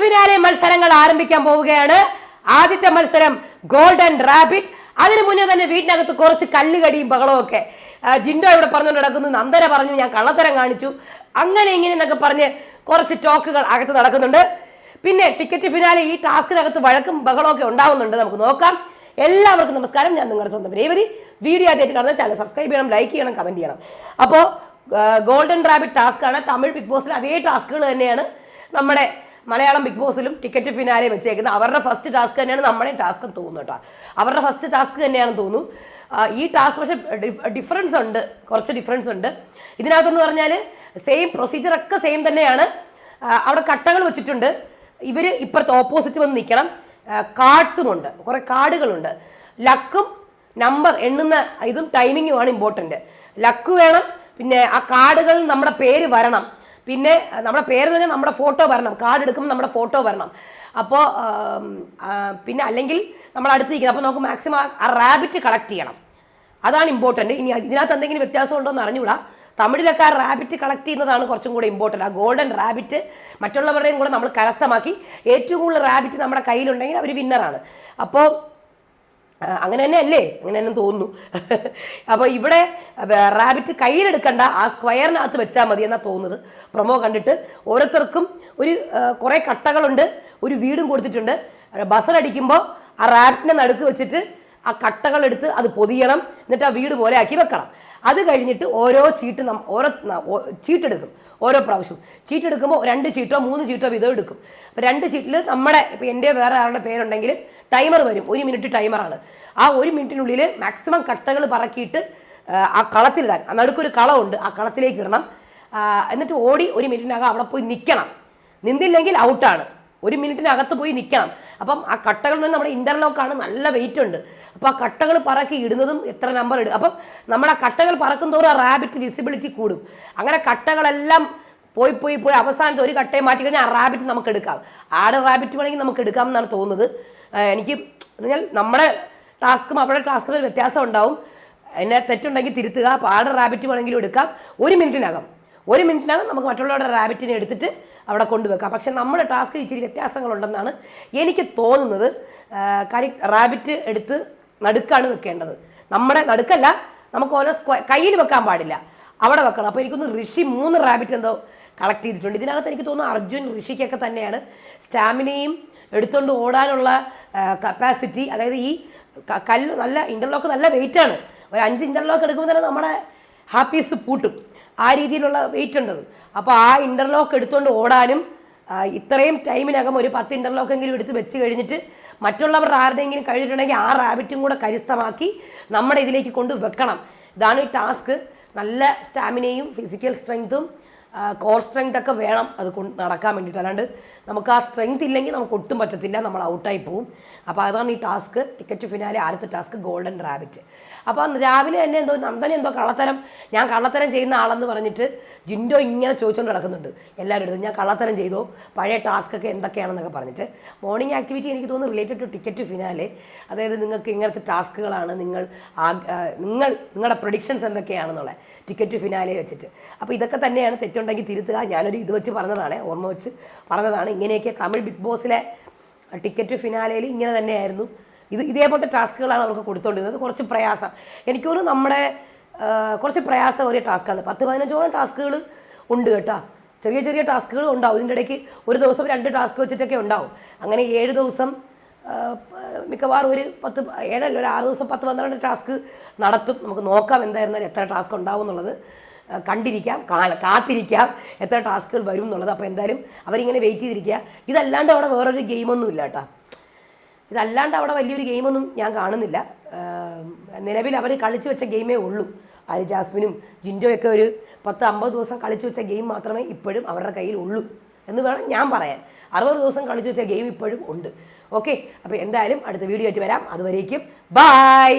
Finale മത്സരങ്ങൾ ആരംഭിക്കാൻ പോവുകയാണ്. ആദ്യത്തെ മത്സരം ഗോൾഡൻ റാബിറ്റ് അതിനു മുന്നേ തന്നെ വീട്ടിനകത്ത് കുറച്ച് കല്ലുകടിയും ബഹളവും ഒക്കെ ജിൻഡോ ഇവിടെ പറഞ്ഞുകൊണ്ട് നടക്കുന്നു. നന്ദന പറഞ്ഞു ഞാൻ കള്ളത്തരം കാണിച്ചു. അങ്ങനെ ഇങ്ങനെ എന്നൊക്കെ പറഞ്ഞ് കുറച്ച് ടോക്കുകൾ അകത്ത് നടക്കുന്നുണ്ട്. പിന്നെ ടിക്കറ്റ് ഫിനാലെ ഈ ടാസ്കിനകത്ത് വഴക്കും ബഹളവും ഒക്കെ ഉണ്ടാവുന്നുണ്ട്. നമുക്ക് നോക്കാം. എല്ലാവർക്കും നമസ്കാരം. ഞാൻ നിങ്ങളുടെ സ്വന്തം രേവതി. വീഡിയോ ആദ്യമായിട്ട് കാണുന്ന ചാനൽ സബ്സ്ക്രൈബ് ചെയ്യണം ലൈക്ക് ചെയ്യണം കമന്റ് ചെയ്യണം. അപ്പോൾ ഗോൾഡൻ റാബിറ്റ് ടാസ്ക് ആണ്. തമിഴ് ബിഗ് ബോസിൽ അതേ ടാസ്കുകൾ തന്നെയാണ്. നമ്മുടെ മലയാളം ബിഗ് ബോസിലും ടിക്കറ്റ് ഫിനാലെ വെച്ചേക്കുന്നത്. അവരുടെ ഫസ്റ്റ് ടാസ്ക് തന്നെയാണ് നമ്മുടെ ടാസ്ക് തോന്നുന്നു കേട്ടോ. അവരുടെ ഫസ്റ്റ് ടാസ്ക് തന്നെയാണെന്ന് തോന്നുന്നു. ഈ ടാസ്ക് പക്ഷേ ഡിഫറൻസ് ഉണ്ട്. കുറച്ച് ഡിഫറൻസ് ഉണ്ട്. ഇതിനകത്തെന്ന് പറഞ്ഞാൽ സെയിം പ്രൊസീജിയർ ഒക്കെ സെയിം തന്നെയാണ്. അവിടെ കട്ടകൾ വെച്ചിട്ടുണ്ട്. ഇവർ ഇപ്പുറത്ത് ഓപ്പോസിറ്റ് വന്ന് നിൽക്കണം കാർഡ്സും ഉണ്ട്. കുറേ കാർഡുകളുണ്ട്. ലക്കും നമ്പർ എണ്ണുന്ന ഇതും ടൈമിങ്ങുമാണ് ഇമ്പോർട്ടന്റ് ലക്ക് വേണം പിന്നെ ആ കാർഡുകളിൽ നമ്മുടെ പേര് വരണം. പിന്നെ നമ്മുടെ പേര് തന്നെ നമ്മുടെ ഫോട്ടോ വരണം. കാർഡ് എടുക്കുമ്പോൾ നമ്മുടെ ഫോട്ടോ വരണം. അപ്പോൾ പിന്നെ അല്ലെങ്കിൽ നമ്മൾ അടുത്ത് നിൽക്കുന്നത് അപ്പോൾ നമുക്ക് മാക്സിമം ആ റാബിറ്റ് കളക്ട് ചെയ്യണം. അതാണ് ഇമ്പോർട്ടന്റ് ഇനി ഇതിനകത്ത് എന്തെങ്കിലും വ്യത്യാസം ഉണ്ടോ എന്ന് അറിഞ്ഞുകൂടാ. തമിഴിലൊക്കെ ആ റാബിറ്റ് കളക്ട് ചെയ്യുന്നതാണ് കുറച്ചും കൂടെ ഇമ്പോർട്ടന്റ് ആ ഗോൾഡൻ റാബിറ്റ് മറ്റുള്ളവരുടെയും കൂടെ നമ്മൾ കരസ്ഥമാക്കി. ഏറ്റവും കൂടുതൽ റാബിറ്റ് നമ്മുടെ കയ്യിലുണ്ടെങ്കിൽ അവർ വിന്നറാണ് അപ്പോൾ അങ്ങനെ തന്നെ അല്ലേ? അങ്ങനെ തന്നെ തോന്നുന്നു. അപ്പോൾ ഇവിടെ റാബിറ്റ് കയ്യിലെടുക്കണ്ട ആ സ്ക്വയറിനകത്ത് വെച്ചാൽ മതി എന്നാണ് തോന്നുന്നത്. പ്രൊമോ കണ്ടിട്ട് ഓരോരുത്തർക്കും ഒരു കുറെ കട്ടകളുണ്ട് ഒരു വീടും കൊടുത്തിട്ടുണ്ട്. ബസറടിക്കുമ്പോൾ ആ റാബിറ്റിനെ നടുക്ക് വെച്ചിട്ട് ആ കട്ടകൾ എടുത്ത് അത് പൊതിയണം എന്നിട്ട് ആ വീട് പോലെ ആക്കി വെക്കണം. അത് കഴിഞ്ഞിട്ട് ഓരോ ചീട്ട് നം ഓരോ ചീട്ടെടുക്കും ഓരോ പ്രാവശ്യവും ചീട്ടെടുക്കുമ്പോൾ രണ്ട് ചീട്ടോ മൂന്ന് ചീട്ടോ വീതം എടുക്കും. അപ്പോൾ രണ്ട് ചീട്ടിൽ നമ്മുടെ ഇപ്പോൾ എന്റെ വേറെ ആളുടെ പേരുണ്ടെങ്കിൽ ടൈമർ വരും. ഒരു മിനിറ്റ് ടൈമറാണ്. ആ ഒരു മിനിറ്റിനുള്ളിൽ മാക്സിമം കട്ടകൾ പറക്കിയിട്ട് ആ, കളത്തിലിടാൻ. നടുക്കൊരു കളമുണ്ട്. ആ കളത്തിലേക്ക് ഇടണം. എന്നിട്ട് ഓടി ഒരു മിനിറ്റിനകം അവിടെ പോയി നിൽക്കണം നിന്നില്ലെങ്കിൽ ഔട്ടാണ് ഒരു മിനിറ്റിനകത്ത് പോയി നിൽക്കണം അപ്പം ആ കട്ടകളിൽ നിന്ന് നമ്മുടെ ഇന്റർലോക്കാണ് നല്ല വെയിറ്റ് ഉണ്ട്. അപ്പോൾ ആ കട്ടകൾ പറക്കി ഇടുന്നതും എത്ര നമ്പർ ഇടും. അപ്പം നമ്മുടെ ആ കട്ടകൾ പറക്കും തോറും ആ റാബിറ്റ് വിസിബിലിറ്റി കൂടും. അങ്ങനെ കട്ടകളെല്ലാം പോയി പോയി പോയി അവസാനത്തെ ഒരു കട്ടയെ മാറ്റി കഴിഞ്ഞാൽ ആ റാബിറ്റ് നമുക്ക് എടുക്കാം. ആട് റാബിറ്റ് വേണമെങ്കിൽ നമുക്ക് എടുക്കാം എന്നാണ് തോന്നുന്നത്. എനിക്ക് പറഞ്ഞാൽ നമ്മുടെ ടാസ്കും അവരുടെ ടാസ്കും വ്യത്യാസം ഉണ്ടാവും. എന്നെ തെറ്റുണ്ടെങ്കിൽ തിരുത്തുക ആട് റാബിറ്റ് വേണമെങ്കിലും എടുക്കാം. ഒരു മിനിറ്റിനകം ഒരു മിനിറ്റിനകം നമുക്ക് മറ്റുള്ളവരുടെ റാബിറ്റിനെ എടുത്തിട്ട് അവിടെ കൊണ്ടുവെക്കാം. പക്ഷേ നമ്മുടെ ടാസ്ക് ഇച്ചിരി വ്യത്യാസങ്ങളുണ്ടെന്നാണ് എനിക്ക് തോന്നുന്നത്. കാര്യം റാബിറ്റ് എടുത്ത് നടുക്കാണ് വെക്കേണ്ടത്. നമ്മുടെ നടുക്കല്ല നമുക്ക് ഓരോ കയ്യിൽ വെക്കാൻ പാടില്ല. അവിടെ വെക്കണം. അപ്പോൾ എനിക്കൊന്ന് ഋഷി മൂന്ന് റാബിറ്റ് എന്തോ കളക്ട് ചെയ്തിട്ടുണ്ട്. ഇതിനകത്ത് എനിക്ക് തോന്നുന്നു അർജുൻ ഋഷിക്കൊക്കെ തന്നെയാണ്. സ്റ്റാമിനയും എടുത്തുകൊണ്ട് ഓടാനുള്ള കപ്പാസിറ്റി അതായത് ഈ കല്ല് നല്ല ഇന്റർലോക്ക് നല്ല വെയിറ്റാണ് ഒരു അഞ്ച് ഇന്റർലോക്ക് എടുക്കുമ്പോൾ തന്നെ നമ്മുടെ ഹാപ്പീസ് പൂട്ടും. ആ രീതിയിലുള്ള വെയിറ്റ് ഉണ്ടത് അപ്പോൾ ആ ഇന്റർലോക്ക് എടുത്തുകൊണ്ട് ഓടാനും ഇത്രയും ടൈമിനകം ഒരു പത്ത് ഇന്റർലോക്കെങ്കിലും എടുത്ത് വെച്ച് കഴിഞ്ഞിട്ട് മറ്റുള്ളവർ ആരുടെയെങ്കിലും കഴിഞ്ഞിട്ടുണ്ടെങ്കിൽ ആ റാബിറ്റും കൂടെ കരുസ്ഥമാക്കി നമ്മുടെ ഇതിലേക്ക് കൊണ്ട് വെക്കണം. ഇതാണ് ഈ ടാസ്ക് നല്ല സ്റ്റാമിനയും ഫിസിക്കൽ സ്ട്രെങ്ത്തും കോർ സ്ട്രെങ്ത് ഒക്കെ വേണം അത് നടക്കാൻ വേണ്ടിയിട്ട്. അല്ലാണ്ട് നമുക്ക് ആ സ്ട്രെങ്ത് ഇല്ലെങ്കിൽ നമുക്ക് ഒട്ടും പറ്റത്തില്ല. നമ്മൾ ഔട്ടായി പോവും. അപ്പോൾ അതാണ് ഈ ടാസ്ക് ടിക്കറ്റ് ഫിനാലെ ആദ്യത്തെ ടാസ്ക് ഗോൾഡൻ റാബിറ്റ് അപ്പോൾ രാവിലെ തന്നെ എന്തോ നന്ദന എന്തോ കള്ളത്തരം ഞാൻ കള്ളത്തരം ചെയ്യുന്ന ആളെന്ന് പറഞ്ഞിട്ട് ജിൻഡോ ഇങ്ങനെ ചോദിച്ചുകൊണ്ട് നടക്കുന്നുണ്ട്. എല്ലാവരും അടുത്തും ഞാൻ കള്ളത്തരം ചെയ്തോ? പഴയ ടാസ്ക് ഒക്കെ എന്തൊക്കെയാണെന്നൊക്കെ പറഞ്ഞിട്ട്. മോർണിംഗ് ആക്ടിവിറ്റി എനിക്ക് തോന്നുന്നു റിലേറ്റഡ് ടു ടിക്കറ്റ് ഫിനാലെ അതായത് നിങ്ങൾക്ക് ഇങ്ങനത്തെ ടാസ്കുകളാണ് നിങ്ങൾ നിങ്ങൾ നിങ്ങളുടെ പ്രൊഡിക്ഷൻസ് എന്തൊക്കെയാണെന്നുള്ള ടിക്കറ്റ് ഫിനാലെ വെച്ചിട്ട്. അപ്പോൾ ഇതൊക്കെ തന്നെയാണ് തെറ്റുണ്ടെങ്കിൽ തിരുത്തുക. ഞാനൊരു ഇത് വെച്ച് പറഞ്ഞതാണ് ഓർമ്മ വെച്ച് പറഞ്ഞതാണ്. ഇങ്ങനെയൊക്കെ തമിഴ് ബിഗ് ബോസിലെ ടിക്കറ്റ് ഫിനാലയിൽ ഇങ്ങനെ തന്നെയായിരുന്നു. ഇത് ഇതേപോലത്തെ ടാസ്കുകളാണ് അവർക്ക് കൊടുത്തുകൊണ്ടിരുന്നത് കുറച്ച് പ്രയാസം. എനിക്കൊരു നമ്മുടെ കുറച്ച് പ്രയാസം ഒരു ടാസ്ക്കാണ് പത്ത് പതിനഞ്ചോളം ടാസ്കുകൾ ഉണ്ട് കേട്ടോ. ചെറിയ ചെറിയ ടാസ്കുകൾ ഉണ്ടാവും. ഇതിന്റെ ഇടയ്ക്ക് ഒരു ദിവസം രണ്ട് ടാസ്ക് വെച്ചിട്ടൊക്കെ ഉണ്ടാവും. അങ്ങനെ ഏഴ് ദിവസം മിക്കവാറും ഒരു പത്ത് ഏഴല്ല ഒരു ആറ് ദിവസം പത്ത് പന്ത്രണ്ട് ടാസ്ക് നടത്തും. നമുക്ക് നോക്കാം എന്തായിരുന്നാലും എത്ര ടാസ്ക് ഉണ്ടാവും എന്നുള്ളത്. കണ്ടിരിക്കാം കാത്തിരിക്കാം എത്ര ടാസ്കുകൾ വരും എന്നുള്ളത്. അപ്പോൾ എന്തായാലും അവരിങ്ങനെ വെയിറ്റ് ചെയ്തിരിക്കുക. ഇതല്ലാണ്ട് അവിടെ വേറൊരു ഗെയിമൊന്നും ഇല്ല കേട്ടോ. ഇതല്ലാണ്ട് അവിടെ വലിയൊരു ഗെയിമൊന്നും ഞാൻ കാണുന്നില്ല. നിലവിൽ അവർ കളിച്ചു വെച്ച ഗെയിമേ ഉള്ളൂ. ആര് ജാസ്മിനും ജിൻഡോയൊക്കെ ഒരു പത്ത് അമ്പത് ദിവസം കളിച്ചു വെച്ച ഗെയിം മാത്രമേ ഇപ്പോഴും അവരുടെ കയ്യിൽ ഉള്ളൂ എന്ന് വേണം ഞാൻ പറയാൻ. അറുപത് ദിവസം കളിച്ചു വെച്ച ഗെയിം ഇപ്പോഴും ഉണ്ട്. ഓക്കെ അപ്പോൾ എന്തായാലും അടുത്ത വീഡിയോ ആയിട്ട് വരാം. അതുവരേക്കും ബായ്